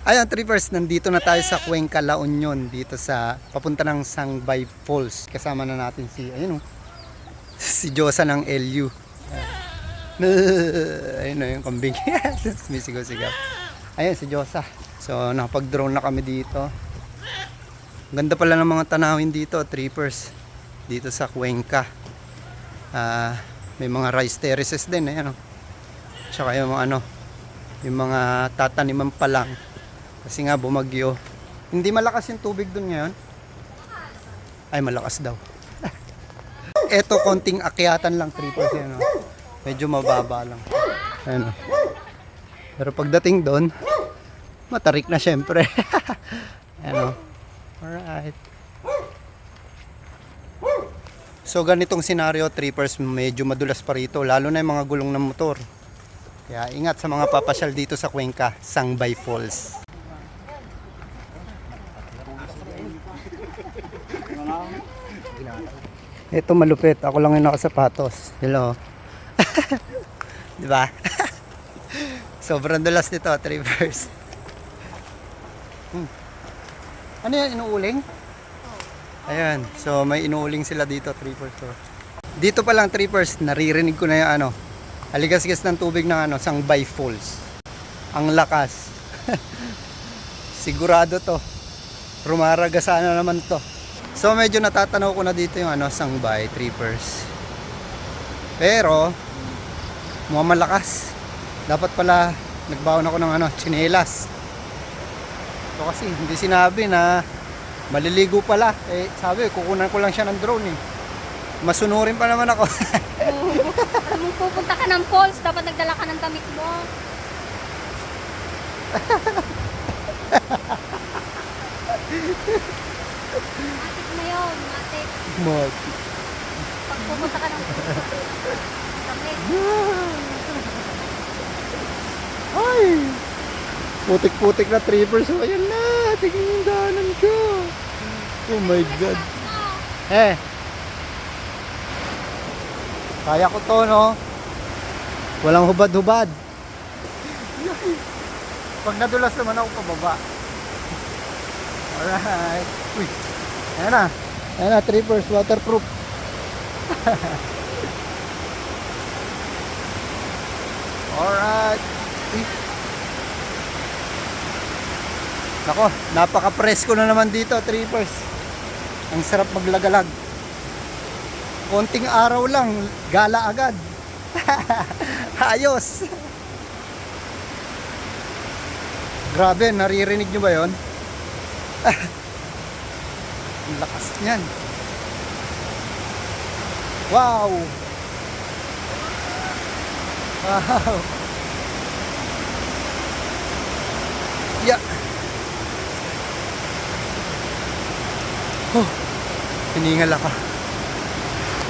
Ayan, trippers, nandito na tayo sa Cuenca, La Union, dito sa papunta ng Sangbay Falls. Kasama na natin si, ayun oh, si Josa ng LU. Ayun na yung kambing. Sumisigaw-sigaw. Ayun, si Josa. So, nakapag-drone na kami dito. Ganda pala ng mga tanawin dito, trippers. Dito sa Cuenca. Ah, may mga rice terraces din, ayan oh. Tsaka yung ano, yung mga tataniman pa lang. Kasi nga bumagyo. Hindi malakas yung tubig dun ngayon. Ay, malakas daw. Eto, konting akyatan lang, 3%. Ano. Medyo mababa lang. Ayan, oh. Pero pagdating doon, matarik na syempre. ano. Alright. So ganitong scenario, trippers, medyo madulas pa rito. Lalo na yung mga gulong ng motor. Kaya ingat sa mga papasyal dito sa Cuenca, Sangbay Falls. Ito malupit. Ako lang yung nakasapatos. Hello. Di ba? Sobrang dulas nito, trippers. Hmm. Ano yan, inuuling? Ayan, so may inuuling sila dito, trippers. So. Dito pa lang, trippers, naririnig ko na yung ano, aligasgas ng tubig ng ano, Sangbay Falls. Ang lakas. Sigurado to. Rumaraga na naman to. So medyo natatanaw ko na dito yung ano, Sangbay, trippers. Pero, mukhang malakas. Dapat pala nagbaon ako ng ano, chinelas. So kasi hindi sinabi na maliligo pala. Eh sabi, kukunan ko lang siya ng drone eh. Masunurin pa naman ako. Alam mo, pupunta ka ng falls, dapat nagdala ka ng damit mo. Matik na yun, matik. Mag. Pag pupunta ka ng damit. Ay! Putik-putik na trippers. So, ayan na. Tingnan yung daanan ko. Oh my God. Eh. Kaya ko to, no? Walang hubad-hubad. Pag nadulas naman ako pababa. Alright. Uy. Ayan na. Ayan na, trippers. Waterproof. Alright. Uy. Nako, napaka-presko na naman dito, trippers. Ang sarap maglagalag. Konting araw lang, gala agad. Ayos. Grabe, naririnig nyo ba yon? Ang lakas niyan. Wow! Wow! Yeah. Oh, hiningal ako.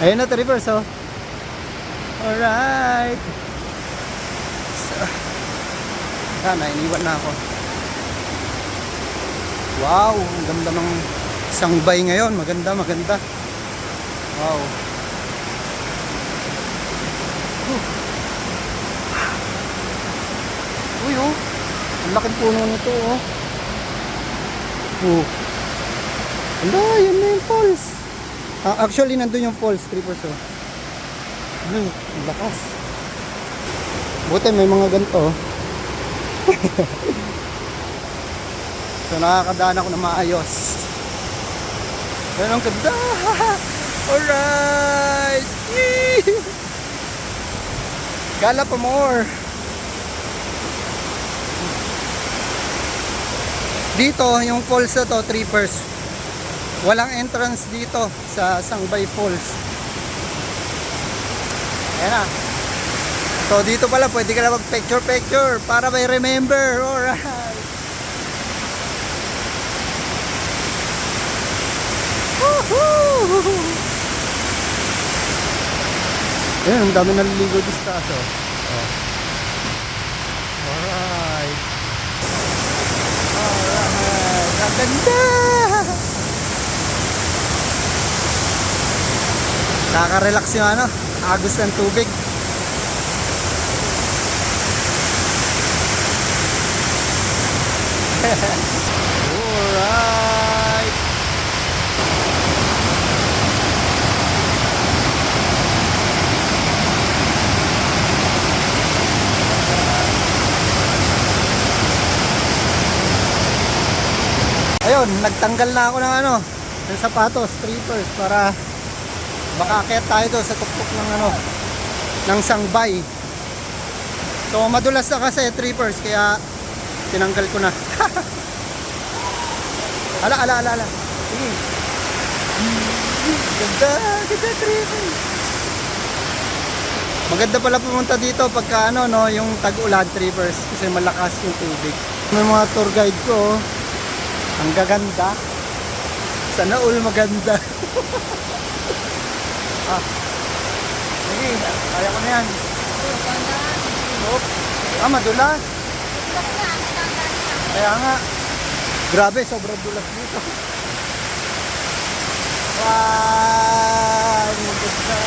Ayun na, reverse, oh. Alright. So, sana, iniwan na ako. Wow, ang ganda ng sangbay ngayon. Maganda, maganda. Wow. Huh. Uy, oh. Ang laking puno nito, oh. Oh. Ala, yan na yung falls. Ah, actually, nandun yung falls, trippers, oh. Ano, ang lakas. Buti may mga ganito, oh. so, nakakadaan ako na maayos. Yan ang ganda. Alright. Yee! Gala pa more. Dito, yung falls na to, trippers. Walang entrance dito sa Sangbay Falls. Ayan na. So dito pala pwede ka na mag picture picture para may remember. Alright. Woohoo! Ayan, ang dami naliligo sa taas. Oh. Oh. Alright. Alright. Ang ganda! Nakaka-relax yung ano, agos ng tubig. Alright. Ayun, nagtanggal na ako ng ano, ng sapatos, strippers para makaakyat tayo doon sa tuktok ng ano, ng sangbay. So madulas na kasi trippers kaya tinanggal ko na. ala ala ala ala. Sige. Ganda, ganda trippers. Maganda pala pumunta dito pagka ano no, yung tag-ulan trippers kasi malakas yung tubig. May mga tour guide ko. oh. Ang gaganda. Sana all maganda. ah. Sige, kaya ko na yan. Hop. Ah, madulas. Kaya nga. Grabe, sobrang dulas dito. Wow! ang ganda.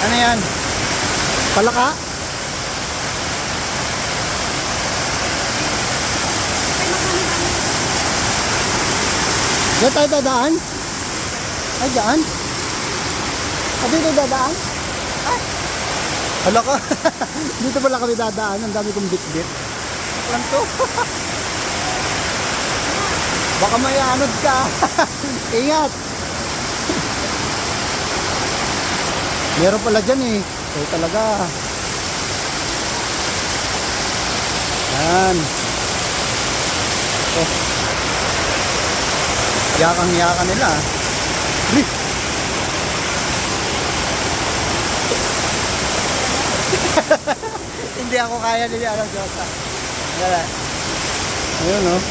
Ano yan? Palaka? Diyan tayo dadaan? Ay, dyan? Ah, dito dadaan? Hala ka. Dito pala kami dadaan. Ang dami kong bit-bit. Lang to. Baka may anod ka. Ingat. Meron pala dyan eh. Ito talaga. Yan. Oh. Yakang-yaka nila. Hindi ako kaya nila ano Jota. Wala. Ayun oh.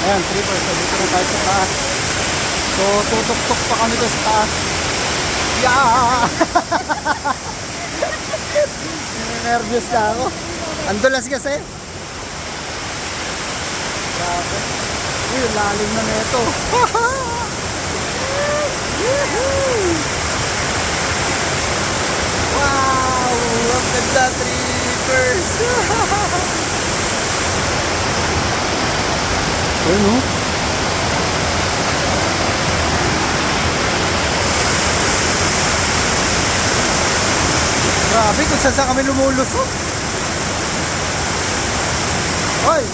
Ayan, triple. So, dito na tayo sa taas. So, tutok-tok pa kami doon sa taas. Yeah! Nervous na ako. Ang dulas kasi. Grabe. Lalim na nito. Wow! Ang ganda, trippers! Ayun oh. Grabe kung saan saan kami lumulusok. Hoy!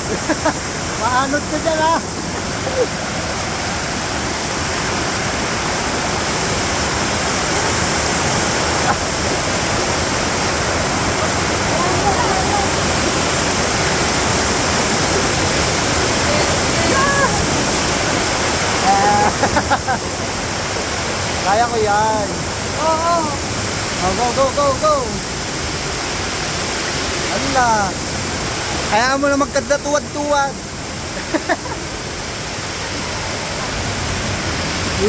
Maanod ka dyan ah! Kaya ko yan. Oo. Oh, go, go, go, go! Ala! Kaya mo na magkanda oh,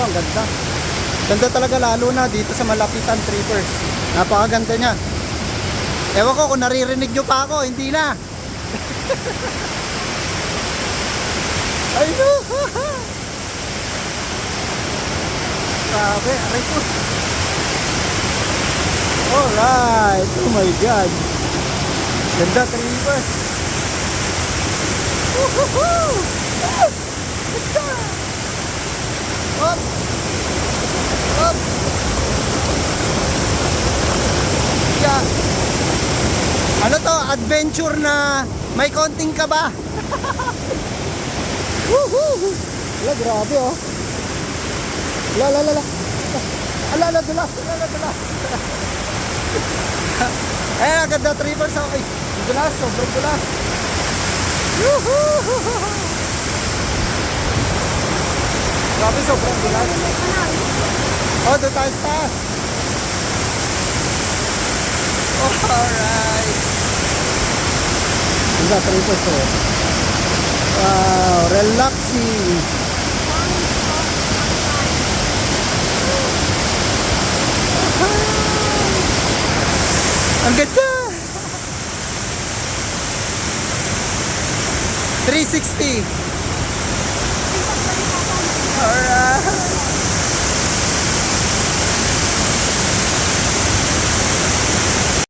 ang ganda. Ganda talaga lalo na dito sa Malapitan Trippers. Napakaganda niya. Ewan ko kung naririnig nyo pa ako, hindi na. Ay no! Grabe, aray ko. Alright, oh my god. Ganda, Trippers. Woohoo! Ah! Ganda! Up! Up! Ano to? Adventure na may konting kaba. Woohoo! Wala, grabe oh. La la la la. Ala la dulas, ala la dulas. Ayan, ang ganda trippers ako. Ay, ang dulas, sobrang dulas. Grabe, sobrang. Oh, doon tayo sa taas. Oh, alright. Ganda trippers oh. Wow, relaxing. Ang ganda! 360! Alright!